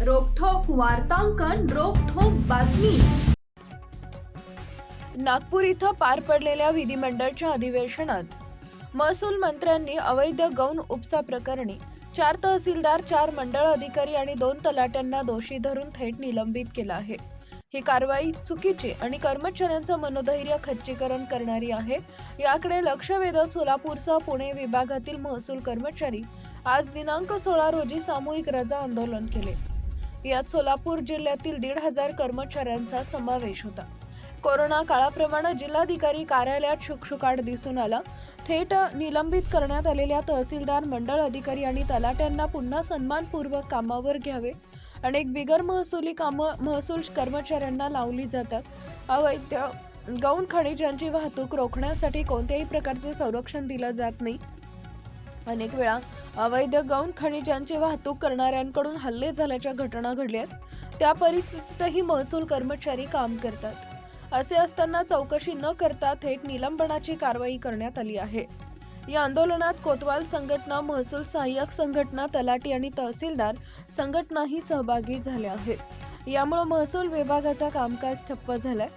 वार्तांकन रोखोक बातमी. नागपूर इथं पार पडलेल्या विधिमंडळच्या अधिवेशनात महसूल मंत्र्यांनी अवैध गौण उपसा प्रकरणी चार तहसीलदार चार मंडळ अधिकारी आणि दोन तलाट्यांना दोषी धरून थेट निलंबित केलं आहे. ही कारवाई चुकीची आणि कर्मचाऱ्यांचं मनोधैर्य खच्चीकरण करणारी आहे याकडे लक्ष वेधत सोलापूरसह पुणे विभागातील महसूल कर्मचारी आज दिनांक सोळा रोजी सामूहिक रजा आंदोलन केले. यात सोलापूर जिल्ह्यातील दीड हजार कर्मचाऱ्यांचा समावेश होता. कोरोना काळाप्रमाणे जिल्हाधिकारी कार्यालयात शुकशुकाट दिसून आला. थेट निलंबित करण्यात आलेल्या तहसीलदार मंडळ अधिकारी आणि तलाट्यांना पुन्हा सन्मानपूर्वक कामावर घ्यावे. अनेक बिगर महसुली कामं महसूल कर्मचाऱ्यांना लावली जातात. अवैध गौण खनिजांची वाहतूक रोखण्यासाठी कोणत्याही प्रकारचे संरक्षण दिलं जात नाही. अनेक वेळा अवैध गौण खनिजांची वाहतूक करणाऱ्यांकडून हल्ले झाल्याच्या घटना घडल्यात. त्या परिस्थितीतही महसूल कर्मचारी काम करतात. असे असताना चौकशी न करता थेट निलंबनाची कारवाई करण्यात आली आहे. या आंदोलनात कोतवाल संघटना महसूल सहाय्यक संघटना तलाटी आणि तहसीलदार संघटनाही सहभागी झाल्या आहेत. यामुळे महसूल विभागाचा कामकाज ठप्प झालाय.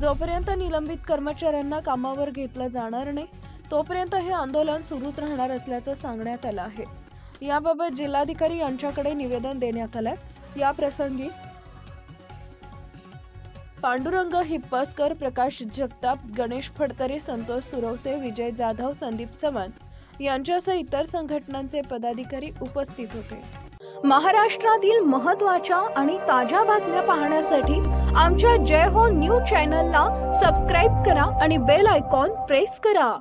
जोपर्यंत निलंबित कर्मचाऱ्यांना कामावर घेतलं जाणार नाही तोपर्यंत हे आंदोलन सुरूच राहणार असल्याचं सांगण्यात आलं आहे. याबाबत जिल्हाधिकारी यांच्याकडे निवेदन देण्यात आलंय. या प्रसंगी पांडुरंग हिप्पसकर प्रकाश जगताप गणेश फडतरे संतोष सुरवसे विजय जाधव संदीप चव्हाण यांच्यासह इतर संघटनांचे पदाधिकारी उपस्थित होते. महाराष्ट्रातील महत्त्वाच्या आणि ताज्या बातम्या पाहण्यासाठी आमच्या जय हो न्यूज चॅनलला सबस्क्राईब करा आणि बेल आयकॉन प्रेस करा.